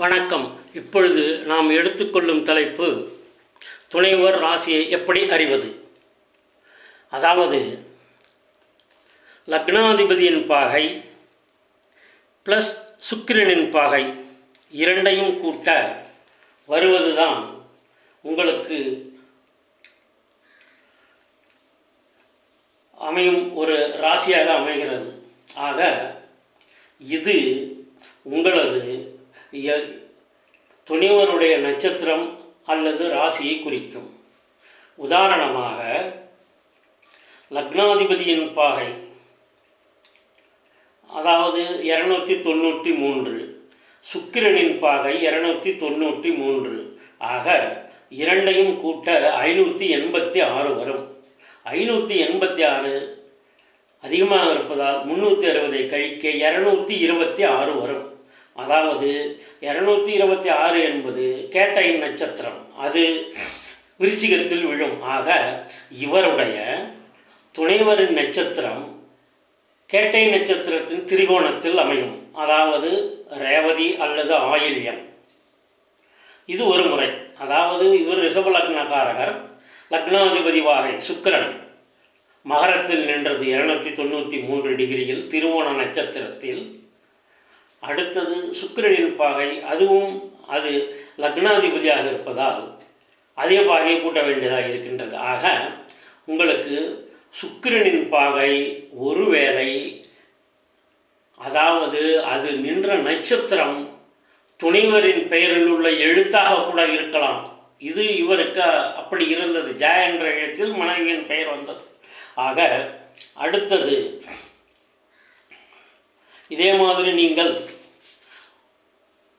வணக்கம். இப்பொழுது நாம் எடுத்துக்கொள்ளும் தலைப்பு துணைவர் ராசியை எப்படி அறிவது? அதாவது லக்னாதிபதியின் பாகை ப்ளஸ் சுக்கிரனின் பாகை இரண்டையும் கூட்ட வருவதுதான் உங்களுக்கு அமையும் ஒரு ராசியாக அமைகிறது. ஆக இது துணிவனுடைய துணிவருடைய நட்சத்திரம் அல்லது ராசியை குறிக்கும். உதாரணமாக லக்னாதிபதியின் பாகை அதாவது இரநூத்தி தொண்ணூற்றி மூன்று சுக்கிரனின் பாகை இரநூத்தி தொண்ணூற்றி மூன்று ஆக இரண்டையும் கூட்ட ஐநூற்றி எண்பத்தி ஆறு வரும். ஐநூற்றி எண்பத்தி ஆறு அதிகமாக இருப்பதால் முந்நூற்றி அறுபதை கழிக்க இரநூத்தி இருபத்தி ஆறு வரும். அதாவது இரநூத்தி இருபத்தி ஆறு என்பது கேட்டையின் நட்சத்திரம். அது விருச்சிகத்தில் விழும். ஆக இவருடைய துணைவரின் நட்சத்திரம் கேட்டை நட்சத்திரத்தின் திரிகோணத்தில் அமையும். அதாவது ரேவதி அல்லது ஆயில்யம். இது ஒரு முறை. அதாவது இவர் ரிஷப லக்னக்காரகர். லக்னாதிபதி வாகை சுக்கரன். மகரத்தில் நின்றது இருநூத்தி தொண்ணூற்றி மூன்று டிகிரியில். திருவோண நட்சத்திரத்தில் அடுத்தது சுக்கிரனின் பாகை அதுவும் அது லக்னாதிபதியாக இருப்பதால் அதே பாகையை கூட்ட வேண்டியதாக இருக்கின்றது. ஆக உங்களுக்கு சுக்கிரனின் பாகை ஒருவேளை அதாவது அது நின்ற நட்சத்திரம் துணைவரின் பெயரில் உள்ள எழுத்தாக கூட இருக்கலாம். இது இவருக்கு அப்படி இருந்தது. ஜ என்ற எழுத்தில் மனைவியின் பெயர் வந்தது. ஆக அடுத்தது இதே மாதிரி நீங்கள்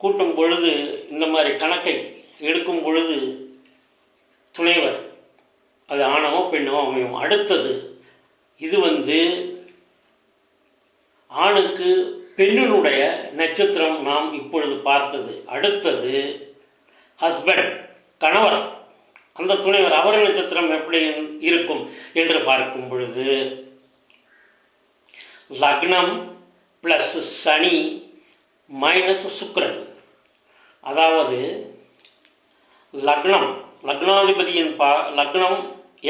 கூட்டும் பொழுது இந்த மாதிரி கணக்கை எடுக்கும் பொழுது துணைவர் அது ஆணவோ பெண்ணோ அமையும். அடுத்தது இது வந்து ஆணுக்கு பெண்ணினுடைய நட்சத்திரம் நாம் இப்பொழுது பார்த்தது. அடுத்தது ஹஸ்பண்ட் கணவர். அந்த துணைவர் அவர் நட்சத்திரம் எப்படி இருக்கும் என்று பார்க்கும் பொழுது லக்னம் ப்ளஸ் சனி மைனஸ் சுக்ரன் அதாவது லக்னம் லக்னாதிபதியின் பா லக்னம்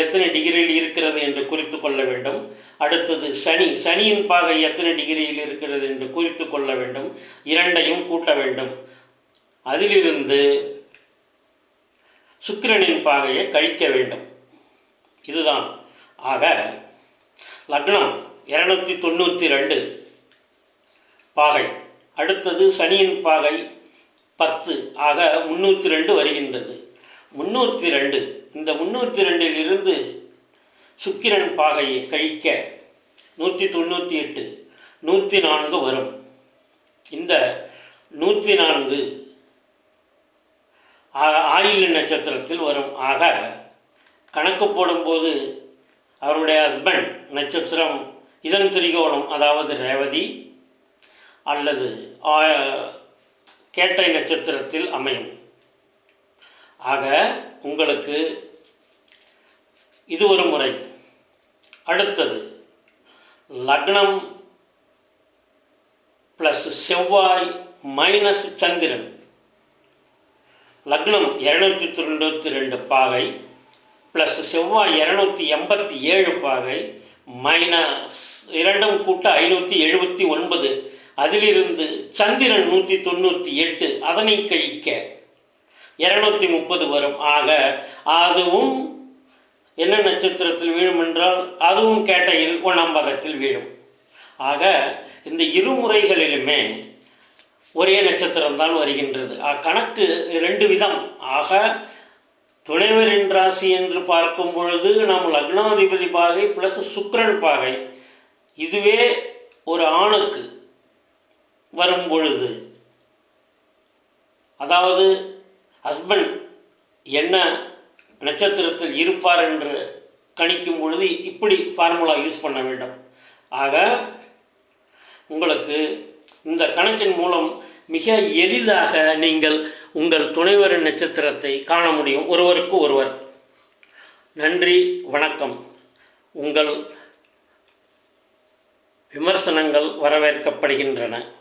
எத்தனை டிகிரியில் இருக்கிறது என்று குறித்து கொள்ள வேண்டும். அடுத்தது சனி. சனியின் பாகை எத்தனை டிகிரியில் இருக்கிறது என்று குறித்து கொள்ள வேண்டும். இரண்டையும் கூட்ட வேண்டும். அதிலிருந்து சுக்கிரனின் பாகையை கழிக்க வேண்டும். இதுதான். ஆக லக்னம் இரநூத்தி தொண்ணூற்றி ரெண்டு பாகை அடுத்தது சனியின் பாகை பத்து ஆக முந்நூற்றி ரெண்டு வருகின்றது. முந்நூற்றி ரெண்டு. இந்த முந்நூற்றி ரெண்டில் இருந்து சுக்கிரன் பாகையை கழிக்க நூற்றி தொண்ணூற்றி எட்டு நூற்றி நான்கு வரும். இந்த நூற்றி நான்கு ஆ- நட்சத்திரத்தில் வரும். ஆக கணக்கு போடும்போது அவருடைய ஹஸ்பண்ட் நட்சத்திரம் இதன் திரிகோணம் அதாவது ரேவதி அல்லது கேட்டை நட்சத்திரத்தில் அமையும். ஆக உங்களுக்கு இது ஒரு முறை. அடுத்தது லக்னம் ப்ளஸ் செவ்வாய் மைனஸ் சந்திரன். லக்னம் இரநூத்தி தொண்ணூற்றி ரெண்டு பாகை ப்ளஸ் செவ்வாய் இரநூத்தி எண்பத்தி ஏழு பாகை மைனஸ் இரண்டும் கூட்ட ஐநூற்றி எழுபத்தி ஒன்பது அதிலிருந்து சந்திரன் நூற்றி தொண்ணூற்றி எட்டு அதனை கழிக்க. இரநூத்தி முப்பது வரும். ஆக அதுவும் என்ன நட்சத்திரத்தில் விழும் என்றால் அதுவும் கேட்டையில் ஒன்றாம் பதத்தில் விழும். ஆக இந்த இரு முறைகளிலுமே ஒரே நட்சத்திரம் தான் வருகின்றது. கணக்கு ரெண்டு விதம். ஆக துணைவரின் ராசி என்று பார்க்கும் பொழுது நாம் லக்னாதிபதி பாகை ப்ளஸ் சுக்கரன் பாகை. இதுவே ஒரு ஆணுக்கு வரும் பொழுது அதாவது ஹஸ்பண்ட் என்ன நட்சத்திரத்தில் இருப்பார் என்று கணிக்கும் பொழுது இப்படி ஃபார்முலா யூஸ் பண்ண வேண்டும். ஆக உங்களுக்கு இந்த கணக்கின் மூலம் மிக எளிதாக நீங்கள் உங்கள் துணைவரின் நட்சத்திரத்தை காண முடியும். ஒருவருக்கு ஒருவர். நன்றி வணக்கம். உங்கள் விமர்சனங்கள் வரவேற்கப்படுகின்றன.